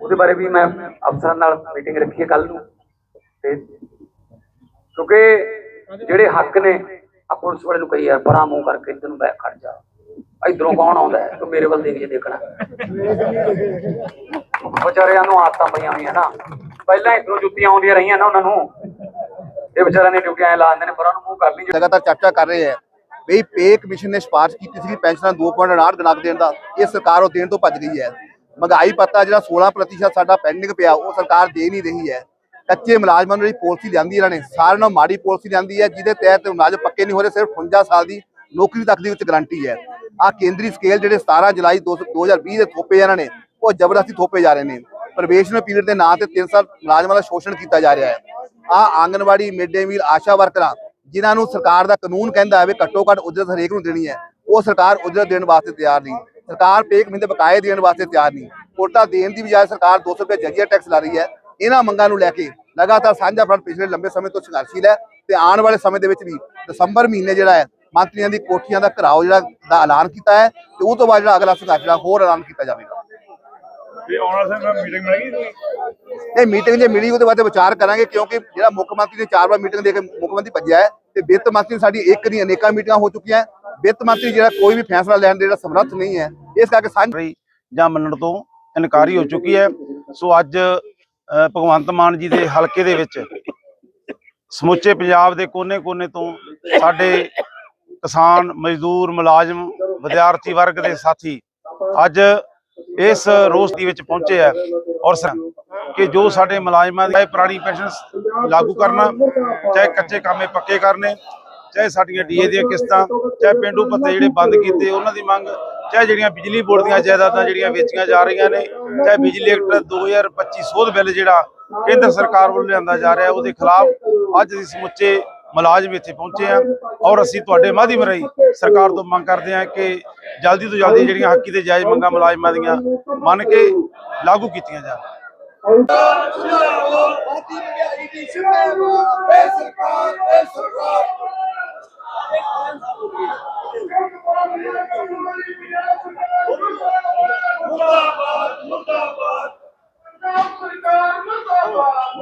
ਉਹਦੇ ਬਾਰੇ ਵੀ ਮੈਂ ਅਫਸਰਾਂ ਨਾਲ ਮੀਟਿੰਗ ਰੱਖੀ ਹੈ ਕੱਲ ਨੂੰ। ਤੇ ਕਿਉਂਕਿ ਜਿਹੜੇ ਹੱਕ ਨੇ ਆ ਪੁਲਿਸ ਵਾਲੇ ਨੂੰ ਕਹੀ ਯਾਰ ਪਰਾਂ ਮੂੰਹ ਕਰਕੇ ਇੱਧਰ ਨੂੰ ਬੈਕ ਖੜ ਜਾ। ਇਧਰੋਂ ਕੌਣ ਆਉਂਦਾ ਹੈ? ਤੂੰ ਮੇਰੇ ਵੱਲ ਦੇਖ ਜੇ ਦੇਖਣਾ। ਵਿਚਾਰਿਆਂ ਨੂੰ ਆਦਤਾਂ ਪਈਆਂ ਹੋਈਆਂ ਨਾ। ਪਹਿਲਾਂ ਇਧਰੋਂ ਜੁੱਤੀਆਂ ਆਉਂਦੀਆਂ ਰਹੀਆਂ ਨਾ ਉਹਨਾਂ ਨੂੰ। ਇਹ ਵਿਚਾਰਿਆਂ ਨੇ ਡਿਊਟੀਆਂ ਲਾ ਦਿੰਦੇ ਨੇ ਪਰਾਂ ਨੂੰ ਮੂੰਹ ਕਰ ਲਈ ਲਗਾਤਾਰ ਚਰਚਾ ਕਰ ਰਹੇ ਹੈ ਬਈ ਪੇ ਕਮਿਸ਼ਨ ਨੇ ਸਿਫਾਰਿਸ਼ ਕੀਤੀ ਸੀ ਪੈਨਸ਼ਨਾਂ 2.8 ਗੁਣਾ ਦੇਣ ਦਾ। ਇਹ ਸਰਕਾਰ ਉਹ ਦੇਣ ਤੋਂ ਭੱਜ ਗਈ ਹੈ। ਮਹਿੰਗਾਈ ਪੱਤਾ ਜਿਹੜਾ 16% ਸਾਡਾ ਪੈਂਡਿੰਗ ਪਿਆ, ਉਹ ਸਰਕਾਰ ਦੇ ਨਹੀਂ ਰਹੀ ਹੈ। ਕੱਚੇ ਮੁਲਾਜ਼ਮਾਂ ਨੂੰ ਜਿਹੜੀ ਪਾਲਿਸੀ ਲਿਆਂਦੀ ਇਹਨਾਂ ਨੇ, ਸਾਰਿਆਂ ਨੂੰ ਮਾੜੀ ਪਾਲਿਸੀ ਲਿਆਂਦੀ ਹੈ, ਜਿਹਦੇ ਤਹਿਤ ਮੁਲਾਜ਼ਮ ਪੱਕੇ ਨਹੀਂ ਹੋ ਰਹੇ, ਸਿਰਫ 58 ਸਾਲ ਦੀ ਨੌਕਰੀ ਤੱਕ ਦੀ ਵਿੱਚ ਗਾਰੰਟੀ ਹੈ। ਆ ਕੇਂਦਰੀ ਸਕੇਲ ਜਿਹੜੇ 17 ਜੁਲਾਈ 2020 ਦੇ ਥੋਪੇ ਇਹਨਾਂ ਨੇ, ਉਹ ਜ਼ਬਰਦਸਤੀ ਥੋਪੇ ਜਾ ਰਹੇ ਨੇ। ਪ੍ਰਵੇਸ਼ਨਲ ਪੀਰੀਅਡ ਦੇ ਨਾਂ ਤੇ 3 ਸਾਲ ਮੁਲਾਜ਼ਮਾਂ ਦਾ ਸ਼ੋਸ਼ਣ ਕੀਤਾ ਜਾ ਰਿਹਾ ਹੈ। ਆ ਆਂਗਨਵਾੜੀ ਮਿਡ ਡੇ ਮੀਲ, ਆਸ਼ਾ ਵਰਕਰਾਂ, ਜਿਨ੍ਹਾਂ ਨੂੰ ਸਰਕਾਰ ਦਾ ਕਾਨੂੰਨ ਕਹਿੰਦਾ ਹੈ ਵੀ ਘੱਟੋ ਘੱਟ ਉਜਰਤ ਹਰੇਕ ਨੂੰ ਦੇਣੀ ਹੈ, ਉਹ ਸਰਕਾਰ ਉਜਰਤ ਦੇਣ ਵਾਸਤੇ ਤਿਆਰ ਨਹੀਂ। ਸਰਕਾਰ ਪੇਕ ਮਹੀਨੇ ਬਕਾਏ ਦੇਣ ਵਾਸਤੇ ਤਿਆਰ ਨਹੀਂ। ਕੋਟਾ ਦੇਣ ਦੀ ਬਜਾਏ ਸਰਕਾਰ 200 ਰੁਪਏ ਜਜੀਆ ਟੈਕਸ ਲਾ ਰਹੀ ਹੈ। ਇਹਨਾਂ ਮੰਗਾਂ ਨੂੰ ਲੈ ਕੇ ਲਗਾਤਾਰ ਸਾਂਝਾ ਫਰੰਟ ਪਿਛਲੇ ਲੰਬੇ ਸਮੇਂ ਤੋਂ ਸੰਘਰਸ਼ੀਲ ਹੈ ਤੇ ਆਉਣ ਵਾਲੇ ਸਮੇਂ ਦੇ ਵਿੱਚ ਵੀ ਦਸੰਬਰ ਮਹੀਨੇ ਜਿਹੜਾ ਹੈ ਮੰਤਰੀਆਂ ਦੀ ਕੋਠੀਆਂ ਦਾ ਘਰਾਓ ਜਿਹੜਾ ਦਾ ਐਲਾਨ ਕੀਤਾ ਹੈ ਤੇ ਉਹ ਤੋਂ ਬਾਅਦ ਜਿਹੜਾ ਅਗਲਾ ਸੰਘਰਸ਼ ਜਿਹੜਾ ਹੋਰ ਐਲਾਨ ਕੀਤਾ ਜਾਵੇਗਾ। ਤੇ ਆਉਣ ਵਿੱਚ ਮੀਟਿੰਗ ਮਿਲੇਗੀ ਇਹ ਮੀਟਿੰਗ ਜੇ ਮਿਲੀ ਉਹਦੇ ਬਾਅਦ ਵਿਚਾਰ ਕਰਾਂਗੇ ਕਿਉਂਕਿ ਜਿਹੜਾ ਮੁੱਖ ਮੰਤਰੀ ਨੇ ਚਾਰ ਵਾਰ ਮੀਟਿੰਗ ਦੇ ਕੇ ਮੁੱਖ ਮੰਤਰੀ ਭੱਜਿਆ ਹੈ ਤੇ ਵਿੱਤ ਮੰਤਰੀ ਸਾਡੀ ਇੱਕ ਨਹੀਂ ਅਨੇਕਾਂ ਮੀਟਿੰਗਾਂ ਹੋ ਚੁੱਕੀਆਂ ਵਿੱਤ ਮੰਤਰੀ ਜਿਹੜਾ ਕੋਈ ਵੀ ਫੈਸਲਾ ਲੈਣ ਦੇ ਜਿਹੜਾ ਸਮਰੱਥ ਨਹੀਂ ਹੈ, ਇਸ ਕਰਕੇ ਸਾਂਝ ਜਾਂ ਮੰਨਣ ਤੋਂ ਇਨਕਾਰੀ ਹੋ ਚੁੱਕੀ ਹੈ। ਸੋ ਅੱਜ ਭਗਵੰਤ ਮਾਨ ਜੀ ਦੇ ਹਲਕੇ ਦੇ ਵਿੱਚ ਸਮੁੱਚੇ ਪੰਜਾਬ ਦੇ ਕੋਨੇ-ਕੋਨੇ ਤੋਂ ਸਾਡੇ ਕਿਸਾਨ, ਮਜ਼ਦੂਰ, ਮੁਲਾਜ਼ਮ, ਵਿਦਿਆਰਥੀ ਵਰਗ ਦੇ ਸਾਥੀ ਅੱਜ ਇਸ ਰੋਸ ਦੀ ਵਿੱਚ ਪਹੁੰਚੇ ਆ ਔਰ ਕਿ ਜੋ ਸਾਡੇ ਮੁਲਾਜ਼ਮਾਂ ਦੀ ਚਾਹੇ ਪੁਰਾਣੀ ਪੈਨਸ਼ਨ ਲਾਗੂ ਕਰਨਾ, ਚਾਹੇ ਕੱਚੇ ਕਾਮੇ ਪੱਕੇ ਕਰਨੇ ਚਾਹੇ ਸਾਡੀਆਂ ਡੀਏ ਦੀਆਂ ਕਿਸ਼ਤਾਂ, ਚਾਹੇ ਪਿੰਡੂ ਪੱਤੇ ਜਿਹੜੇ ਬੰਦ ਕੀਤੇ, ਉਹਨਾਂ ਦੀ ਮੰਗ, ਚਾਹੇ ਜਿਹੜੀਆਂ ਬਿਜਲੀ ਬੋਰਡ ਦੀਆਂ ਜਾਇਦਾਦਾਂ ਜਿਹੜੀਆਂ ਵੇਚੀਆਂ ਜਾ ਰਹੀਆਂ ਨੇ, ਚਾਹੇ ਬਿਜਲੀ ਐਕਟ 2025 ਸੋਧ ਬਿੱਲ ਜਿਹੜਾ ਕੇਂਦਰ ਸਰਕਾਰ ਵੱਲੋਂ ਲਿਆਂਦਾ ਜਾ ਰਿਹਾ, ਉਹਦੇ ਖਿਲਾਫ ਅੱਜ ਅਸੀਂ ਸਮੁੱਚੇ ਮੁਲਾਜ਼ਮ ਇੱਥੇ ਪਹੁੰਚੇ ਆ ਔਰ ਅਸੀਂ ਤੁਹਾਡੇ ਮਾਧਿਅਮ ਰਾਹੀਂ ਸਰਕਾਰ ਤੋਂ ਮੰਗ ਕਰਦੇ ਹਾਂ ਕਿ ਜਲਦੀ ਤੋਂ ਜਲਦੀ ਜਿਹੜੀਆਂ ਹੱਕੀ ਤੇ ਜਾਇਜ਼ ਮੰਗਾਂ ਮੁਲਾਜ਼ਮਾਂ ਦੀਆਂ ਮੰਨ ਕੇ ਲਾਗੂ ਕੀਤੀਆਂ ਜਾਣ। ਮੁਰਦਾਬਾਦ